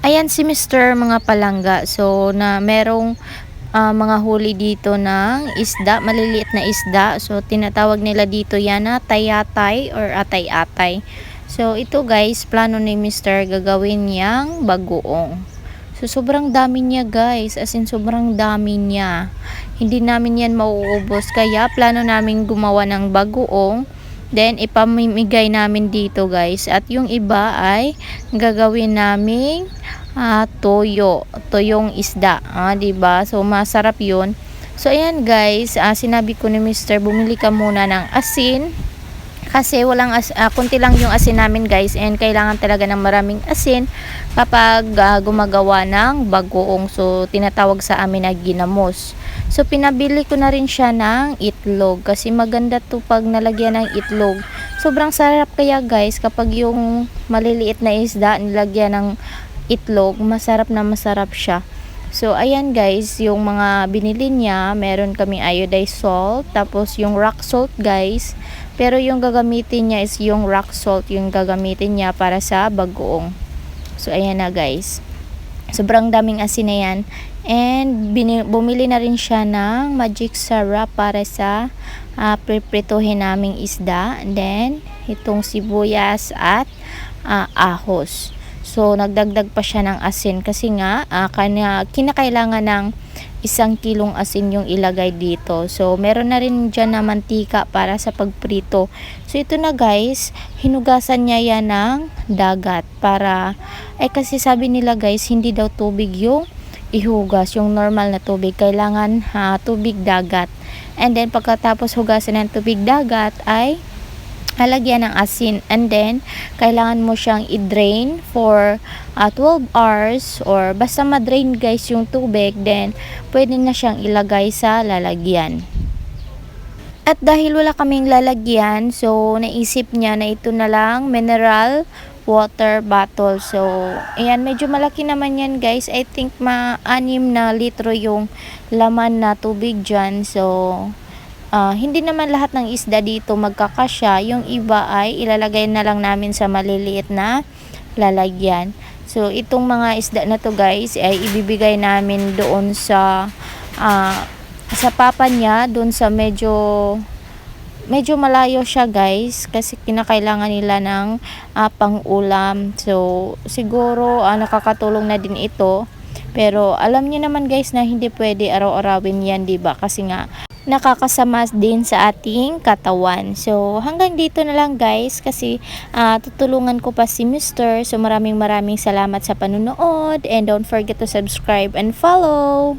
Ayan si Mr. mga palangga. So, na merong ah, mga huli dito ng isda, maliliit na isda. So, tinatawag nila dito yan na tayatay or atay-atay. So, ito guys, plano ni Mr. gagawin niyang bagoong. So, sobrang dami niya guys. As in, sobrang dami niya. Hindi namin yan mauubos. Kaya, plano namin gumawa ng bagoong. Then, ipamimigay namin dito guys. At yung iba ay gagawin naming ah, toyo. Toyong isda. Ah, 'di ba So, masarap yun. So, ayan guys. ah, sinabi ko ni Mr. Bumili ka muna ng asin. Kasi walang as, ah, kunti lang yung asin namin guys and kailangan talaga ng maraming asin kapag ah, gumagawa ng bagoong so tinatawag sa amin na ginamos. So pinabili ko na rin siya ng itlog kasi maganda to pag nalagyan ng itlog. Sobrang sarap kaya guys kapag yung maliliit na isda nilagyan ng itlog, masarap na masarap siya. So, ayan guys, yung mga binili niya, meron kami iodized salt, tapos yung rock salt guys. Pero yung gagamitin niya is yung rock salt, yung gagamitin niya para sa bagoong. So, ayan na guys. Sobrang daming asin na yan. And bumili na rin siya ng magic syrup para sa uh, priprituhin naming isda. Then, itong sibuyas at ah, ahos. So, nagdagdag pa siya ng asin kasi nga, ah, kanya, kinakailangan ng isang kilong asin yung ilagay dito. So, meron na rin dyan na mantika para sa pagprito. So, ito na guys, hinugasan niya yan ng dagat para, eh kasi sabi nila guys, hindi daw tubig yung ihugas, yung normal na tubig. Kailangan ha, tubig dagat. And then, pagkatapos hugasan ng tubig dagat ay lalagyan ng asin and then kailangan mo siyang i-drain for uh, 12 hours or basta ma-drain guys yung tubig then pwede na siyang ilagay sa lalagyan. At dahil wala kaming lalagyan, so naisip niya na ito na lang mineral water bottle. So, ayan, medyo malaki naman yan guys. I think ma-anim na litro yung laman na tubig dyan. So, Ah, hindi naman lahat ng isda dito magkakasya. Yung iba ay ilalagay na lang namin sa maliliit na lalagyan. So, itong mga isda na to guys ay ibibigay namin doon sa ah, sa papa niya, doon sa medyo medyo malayo siya guys kasi kinakailangan nila ng ah, pang-ulam. So, siguro ah, nakakatulong na din ito. Pero alam niyo naman guys na hindi pwede araw-arawin yan, 'di ba? Kasi nga nakakasama din sa ating katawan. So, hanggang dito na lang guys kasi uh, tutulungan ko pa si Mr. So, maraming maraming salamat sa panunood and don't forget to subscribe and follow.